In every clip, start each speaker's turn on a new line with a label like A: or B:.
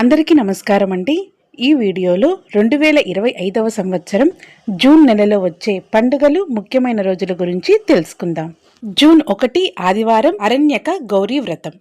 A: అందరికీ నమస్కారం అండి. ఈ వీడియోలో రెండు వేల ఇరవై ఐదవ సంవత్సరం జూన్ నెలలో వచ్చే పండుగలు ముఖ్యమైన రోజుల గురించి తెలుసుకుందాం. జూన్ ఒకటి ఆదివారం అరణ్యక గౌరీ వ్రతం.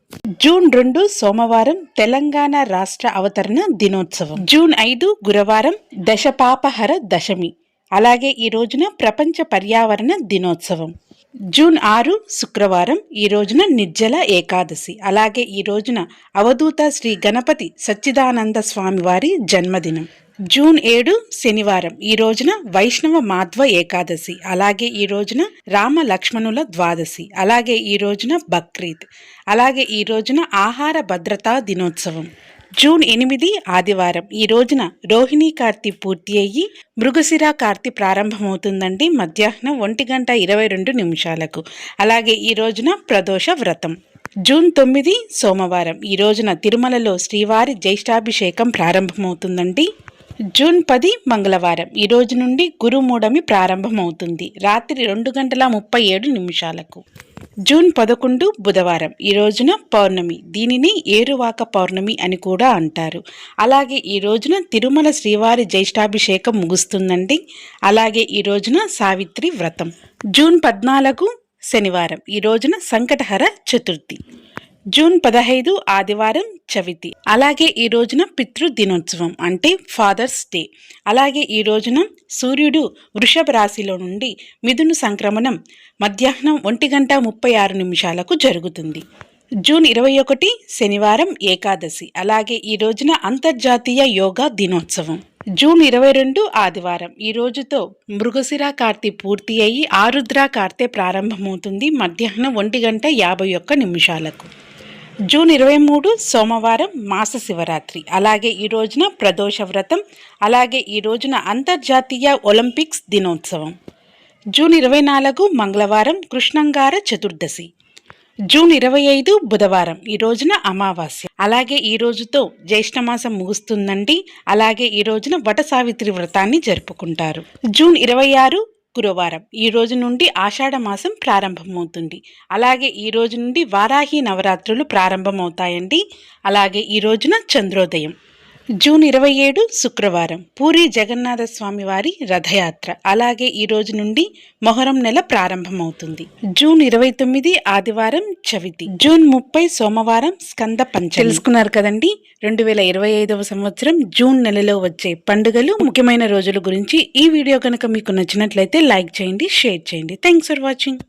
A: జూన్ రెండు సోమవారం తెలంగాణ రాష్ట్ర అవతరణ దినోత్సవం. జూన్ ఐదు గురువారం దశపాపహర దశమి. అలాగే ఈ రోజున ప్రపంచ పర్యావరణ దినోత్సవం. జూన్ ఆరు శుక్రవారం ఈ రోజున నిర్జల ఏకాదశి. అలాగే ఈ రోజున అవధూత శ్రీ గణపతి సచ్చిదానంద స్వామి వారి జన్మదినం. జూన్ ఏడు శనివారం ఈ రోజున వైష్ణవ మాధ్వ ఏకాదశి. అలాగే ఈ రోజున రామ లక్ష్మణుల ద్వాదశి. అలాగే ఈ రోజున బక్రీద్. అలాగే ఈ రోజున ఆహార భద్రతా దినోత్సవం. జూన్ ఎనిమిది ఆదివారం. ఈ రోజున రోహిణీ కార్తి పూర్తి అయ్యి మృగశిర కార్తి ప్రారంభమవుతుందండి మధ్యాహ్నం ఒంటి గంట ఇరవై రెండు నిమిషాలకు. అలాగే ఈ రోజున ప్రదోష వ్రతం. జూన్ తొమ్మిది సోమవారం. ఈ రోజున తిరుమలలో శ్రీవారి జ్యేష్ఠాభిషేకం ప్రారంభమవుతుందండి. జూన్ పది మంగళవారం. ఈ రోజు నుండి గురుమూఢమి ప్రారంభమవుతుంది. రాత్రి రెండు గంటల ముప్పై ఏడు నిమిషాలకు. జూన్ పదకొండు బుధవారం. ఈ రోజున పౌర్ణమి. దీనిని ఏరువాక పౌర్ణమి అని కూడా అంటారు. అలాగే ఈ రోజున తిరుమల శ్రీవారి జ్యేష్ఠాభిషేకం ముగుస్తుందండి. అలాగే ఈ రోజున సావిత్రి వ్రతం. జూన్ పద్నాలుగు శనివారం. ఈ రోజున సంకటహర చతుర్థి. జూన్ పదహైదు ఆదివారం చవితి. అలాగే ఈ రోజున పితృ దినోత్సవం అంటే ఫాదర్స్ డే. అలాగే ఈ రోజున సూర్యుడు వృషభ రాశిలో నుండి మిథును సంక్రమణం మధ్యాహ్నం ఒంటి గంట ముప్పై ఆరు నిమిషాలకు జరుగుతుంది. జూన్ ఇరవై ఒకటి శనివారం ఏకాదశి. అలాగే ఈ రోజున అంతర్జాతీయ యోగా దినోత్సవం. జూన్ ఇరవై రెండు ఆదివారం. ఈ రోజుతో మృగశిర కార్తి పూర్తి అయ్యి ఆరుద్ర కార్తె ప్రారంభమవుతుంది మధ్యాహ్నం ఒంటి గంట యాభై ఒక్క నిమిషాలకు. జూన్ ఇరవై మూడు సోమవారం మాస శివరాత్రి. అలాగే ఈ రోజున ప్రదోష వ్రతం అలాగే ఈ రోజున అంతర్జాతీయ ఒలింపిక్స్ దినోత్సవం. జూన్ ఇరవై నాలుగు మంగళవారం కృష్ణంగార చతుర్దశి. జూన్ ఇరవై ఐదు బుధవారం ఈ రోజున అమావాస్య. అలాగే ఈ రోజుతో జ్యేష్ఠమాసం ముగుస్తుందండి. అలాగే ఈ రోజున వట సావిత్రి వ్రతాన్ని జరుపుకుంటారు. జూన్ ఇరవై ఆరు గురువారం. ఈ రోజు నుండి ఆషాఢ మాసం ప్రారంభమవుతుంది. అలాగే ఈ రోజు నుండి వారాహి నవరాత్రులు ప్రారంభమవుతాయండి. అలాగే ఈ రోజున చంద్రోదయం. జూన్ ఇరవై ఏడు శుక్రవారం పూరి జగన్నాథ స్వామి వారి రథయాత్ర. అలాగే ఈ రోజు నుండి మొహరం నెల ప్రారంభమవుతుంది. జూన్ ఇరవై తొమ్మిది ఆదివారం చవితి. జూన్ ముప్పై సోమవారం స్కంద పంచ తెలుసుకున్నారు కదండి? రెండు వేల ఇరవై ఐదవ సంవత్సరం జూన్ నెలలో వచ్చే పండుగలు. ముఖ్యమైన రోజుల గురించి ఈ వీడియో కనుక మీకు నచ్చినట్లయితే లైక్ చేయండి షేర్ చేయండి. Thanks for watching.